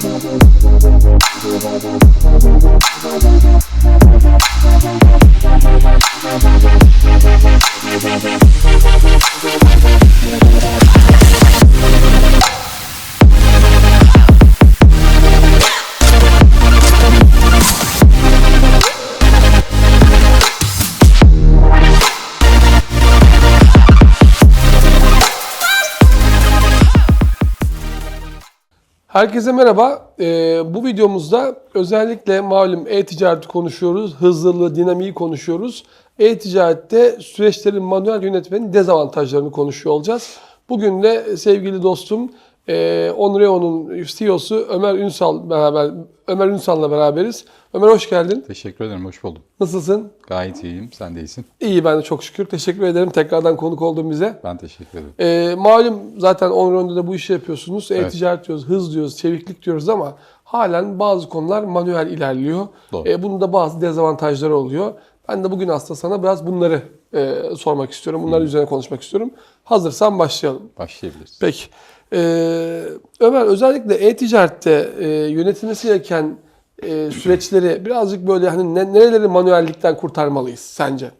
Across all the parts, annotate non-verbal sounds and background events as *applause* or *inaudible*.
Thank you. Herkese merhaba. Ee, bu videomuzda özellikle malum e-ticareti konuşuyoruz. Hızlılığı, dinamiği konuşuyoruz. E-ticarette süreçlerin manuel yönetmenin dezavantajlarını konuşuyor olacağız. Bugün de sevgili dostum e, Onreo'nun CEO'su Ömer Ünsal beraber Ömer Ünsal'la beraberiz. Ömer hoş geldin. Teşekkür ederim, hoş buldum. Nasılsın? Gayet iyiyim, sen de iyisin. İyi ben de çok şükür. Teşekkür ederim tekrardan konuk oldun bize. Ben teşekkür ederim. E, malum zaten Onreo'da da bu işi yapıyorsunuz. Evet. E-ticaret diyoruz, hız diyoruz, çeviklik diyoruz ama halen bazı konular manuel ilerliyor. Doğru. E, bunun da bazı dezavantajları oluyor. Ben de bugün aslında sana biraz bunları e, sormak istiyorum. Bunların üzerine konuşmak istiyorum. Hazırsan başlayalım. Başlayabiliriz. Peki. Ee, Ömer özellikle e-ticarette e, yönetilmesi gereken e, süreçleri birazcık böyle hani ne, nereleri manuellikten kurtarmalıyız sence?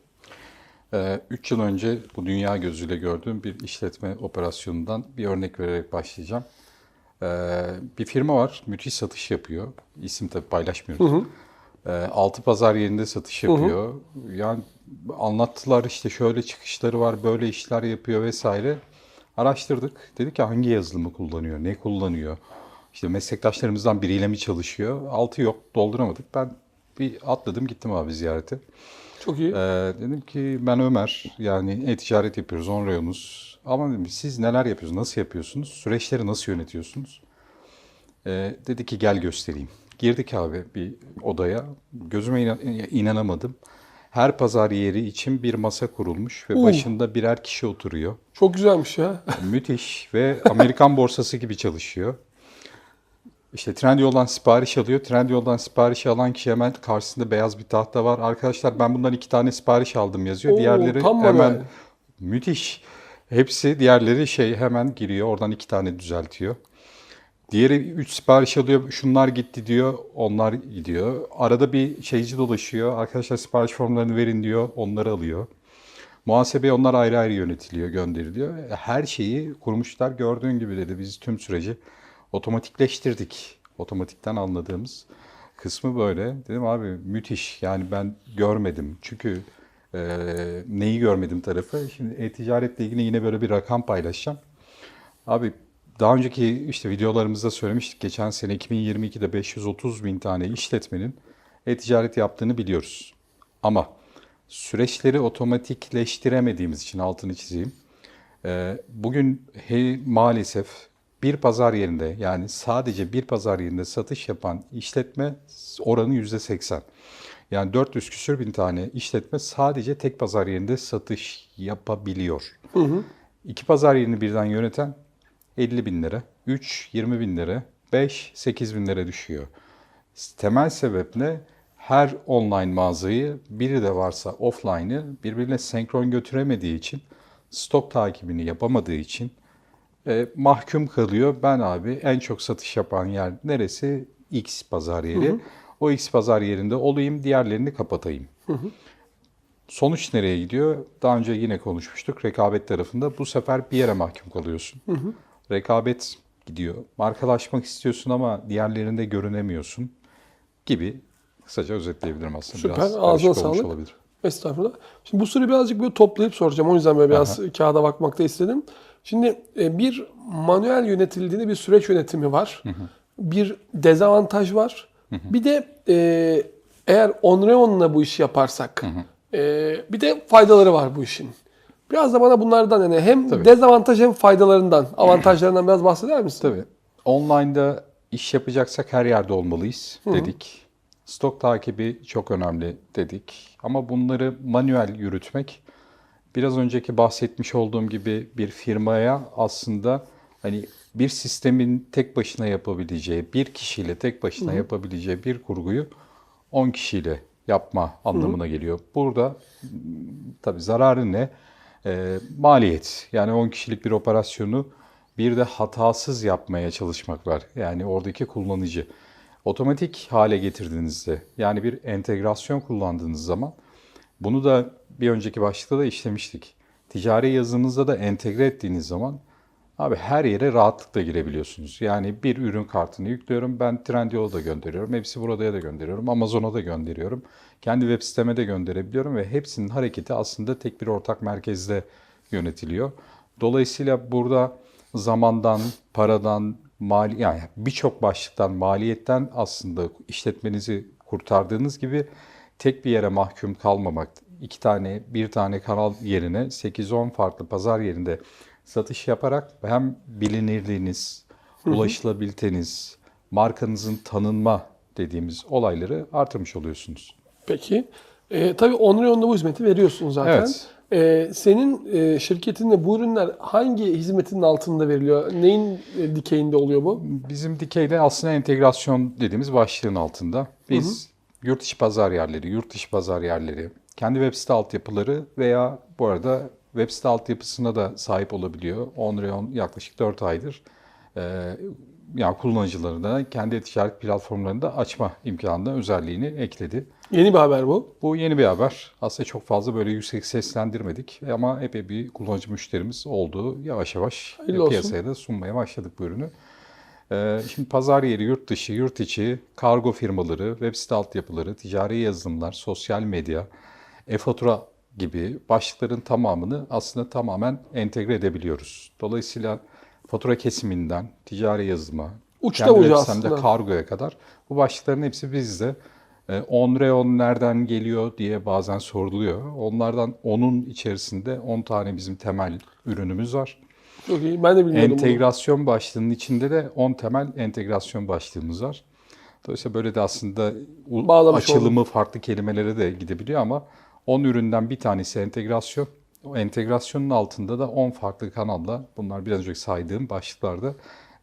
3 yıl önce bu dünya gözüyle gördüğüm bir işletme operasyonundan bir örnek vererek başlayacağım. Ee, bir firma var, müthiş satış yapıyor. İsim tabii paylaşmıyoruz. Ee, altı pazar yerinde satış yapıyor. Yani anlattılar işte şöyle çıkışları var, böyle işler yapıyor vesaire. Araştırdık. Dedik ki hangi yazılımı kullanıyor, ne kullanıyor? İşte meslektaşlarımızdan biriyle mi çalışıyor? Altı yok, dolduramadık. Ben bir atladım gittim abi ziyarete. Çok iyi. Ee, dedim ki ben Ömer, yani e-ticaret yapıyoruz, Onreo'nuz. Ama dedim siz neler yapıyorsunuz, nasıl yapıyorsunuz, süreçleri nasıl yönetiyorsunuz? Ee, dedi ki gel göstereyim. Girdik abi bir odaya, gözüme inan- inanamadım. Her pazar yeri için bir masa kurulmuş ve Uh. başında birer kişi oturuyor. Çok güzelmiş ya. *laughs* Müthiş ve Amerikan borsası gibi çalışıyor. İşte Trendyol'dan sipariş alıyor. Trendyol'dan sipariş alan kişi hemen karşısında beyaz bir tahta var. Arkadaşlar ben bundan iki tane sipariş aldım yazıyor. Oo, Diğerleri tam hemen manuel. müthiş. Hepsi diğerleri şey hemen giriyor. Oradan iki tane düzeltiyor. Diğeri üç sipariş alıyor. Şunlar gitti diyor. Onlar gidiyor. Arada bir şeyci dolaşıyor. Arkadaşlar sipariş formlarını verin diyor. Onları alıyor. Muhasebe onlar ayrı ayrı yönetiliyor, gönderiliyor. Her şeyi kurmuşlar. Gördüğün gibi dedi biz tüm süreci otomatikleştirdik. Otomatikten anladığımız kısmı böyle. Dedim abi müthiş. Yani ben görmedim. Çünkü e, neyi görmedim tarafı. Şimdi e-ticaretle ilgili yine böyle bir rakam paylaşacağım. Abi daha önceki işte videolarımızda söylemiştik. Geçen sene 2022'de 530 bin tane işletmenin e-ticaret yaptığını biliyoruz. Ama süreçleri otomatikleştiremediğimiz için altını çizeyim. Ee, Bugün he, maalesef bir pazar yerinde yani sadece bir pazar yerinde satış yapan işletme oranı yüzde 80. Yani 400 küsür bin tane işletme sadece tek pazar yerinde satış yapabiliyor. İki pazar yerini birden yöneten 50 bin lira, 3 20 bin lira, 5 8 bin lira düşüyor. Temel sebep ne? Her online mağazayı biri de varsa offline'ı birbirine senkron götüremediği için, stok takibini yapamadığı için e, mahkum kalıyor. Ben abi en çok satış yapan yer neresi? X pazar yeri. O X pazar yerinde olayım, diğerlerini kapatayım. Sonuç nereye gidiyor? Daha önce yine konuşmuştuk rekabet tarafında. Bu sefer bir yere mahkum kalıyorsun. Rekabet gidiyor. Markalaşmak istiyorsun ama diğerlerinde görünemiyorsun gibi kısaca özetleyebilirim aslında. Süper, Biraz ağzına sağlık. olabilir. Estağfurullah. Şimdi bu soruyu birazcık böyle toplayıp soracağım. O yüzden böyle biraz kağıda bakmakta istedim. Şimdi e, bir manuel yönetildiğinde bir süreç yönetimi var. Bir dezavantaj var. Bir de e, eğer Onreon'la bu işi yaparsak e, bir de faydaları var bu işin. Biraz da bana bunlardan yani hem Tabii. dezavantaj hem faydalarından, *clears throat* avantajlarından biraz bahseder misin? Tabii. Online'da iş yapacaksak her yerde olmalıyız dedik. Stok takibi çok önemli dedik. Ama bunları manuel yürütmek biraz önceki bahsetmiş olduğum gibi bir firmaya aslında hani bir sistemin tek başına yapabileceği, bir kişiyle tek başına yapabileceği bir kurguyu 10 kişiyle yapma anlamına geliyor. Burada tabii zararı ne? Ee, maliyet. Yani 10 kişilik bir operasyonu Bir de hatasız yapmaya çalışmak var. Yani oradaki kullanıcı. Otomatik hale getirdiğinizde yani bir entegrasyon kullandığınız zaman bunu da bir önceki başlıkta da işlemiştik. Ticari yazılımınızda da entegre ettiğiniz zaman abi her yere rahatlıkla girebiliyorsunuz. Yani bir ürün kartını yüklüyorum. Ben Trendyol'a da gönderiyorum. Hepsi buradaya da gönderiyorum. Amazon'a da gönderiyorum. Kendi web siteme de gönderebiliyorum ve hepsinin hareketi aslında tek bir ortak merkezde yönetiliyor. Dolayısıyla burada zamandan, paradan, mali yani birçok başlıktan, maliyetten aslında işletmenizi kurtardığınız gibi tek bir yere mahkum kalmamak, iki tane, bir tane kanal yerine 8-10 farklı pazar yerinde satış yaparak hem bilinirliğiniz, ulaşılabiliteniz, markanızın tanınma dediğimiz olayları artırmış oluyorsunuz. Peki. E, tabii Onrion'da bu hizmeti veriyorsun zaten. Evet. E, senin e, şirketinde bu ürünler hangi hizmetin altında veriliyor? Neyin e, dikeyinde oluyor bu? Bizim dikeyde aslında entegrasyon dediğimiz başlığın altında. Biz yurt içi pazar yerleri, yurt dışı pazar yerleri, kendi web site altyapıları veya bu arada web site altyapısına da sahip olabiliyor. Onreon yaklaşık 4 aydır e, yani kullanıcılarına kendi ticaret platformlarında açma imkanına özelliğini ekledi. Yeni bir haber bu. Bu yeni bir haber. Aslında çok fazla böyle yüksek seslendirmedik ama epey bir kullanıcı müşterimiz oldu. Yavaş yavaş Hayırlı olsun. piyasaya da sunmaya başladık bu ürünü. Ee, şimdi pazar yeri, yurt dışı, yurt içi, kargo firmaları, web site altyapıları, ticari yazılımlar, sosyal medya, e-fatura gibi başlıkların tamamını aslında tamamen entegre edebiliyoruz. Dolayısıyla fatura kesiminden, ticari yazılıma, Uçta kendi aslında. kargoya kadar bu başlıkların hepsi bizde. E, Onreon nereden geliyor diye bazen soruluyor. Onlardan onun içerisinde 10 tane bizim temel ürünümüz var. Çok iyi. Ben de bilmiyordum bunu. Entegrasyon başlığının içinde de 10 temel entegrasyon başlığımız var. Dolayısıyla böyle de aslında Bağlamış açılımı farklı kelimelere de gidebiliyor ama 10 üründen bir tanesi entegrasyon. O entegrasyonun altında da 10 farklı kanalla bunlar biraz önce saydığım başlıklarda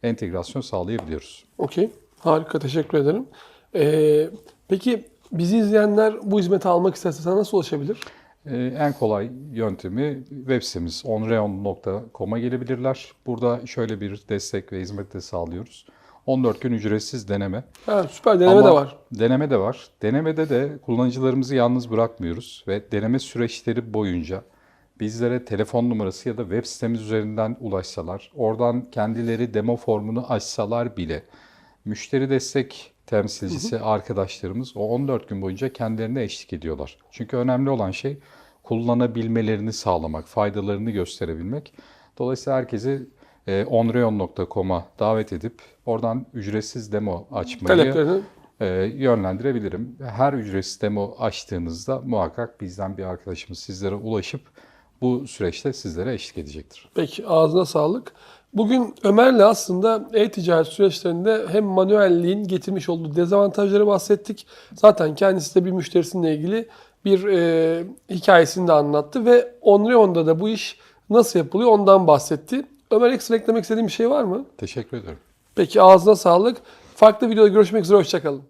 entegrasyon sağlayabiliyoruz. Okey. Harika. Teşekkür ederim. E, peki bizi izleyenler bu hizmeti almak isterse sana nasıl ulaşabilir? Ee, en kolay yöntemi web sitemiz onreon.com'a gelebilirler. Burada şöyle bir destek ve hizmet de sağlıyoruz. 14 gün ücretsiz deneme. Ha, süper. Deneme Ama de var. Deneme de var. Denemede de kullanıcılarımızı yalnız bırakmıyoruz ve deneme süreçleri boyunca bizlere telefon numarası ya da web sitemiz üzerinden ulaşsalar, oradan kendileri demo formunu açsalar bile müşteri destek temsilcisi arkadaşlarımız o 14 gün boyunca kendilerine eşlik ediyorlar. Çünkü önemli olan şey kullanabilmelerini sağlamak, faydalarını gösterebilmek. Dolayısıyla herkesi onreon.com'a davet edip oradan ücretsiz demo açmayı Taleplerini e, yönlendirebilirim. Her ücretsiz demo açtığınızda muhakkak bizden bir arkadaşımız sizlere ulaşıp bu süreçte sizlere eşlik edecektir. Peki ağzına sağlık. Bugün Ömer'le aslında e-ticaret süreçlerinde hem manuelliğin getirmiş olduğu dezavantajları bahsettik. Zaten kendisi de bir müşterisiyle ilgili bir e, hikayesini de anlattı ve Onreon'da da bu iş nasıl yapılıyor ondan bahsetti. Ömer ekstra eklemek istediğin bir şey var mı? Teşekkür ederim. Peki ağzına sağlık. Farklı videoda görüşmek üzere. Hoşçakalın.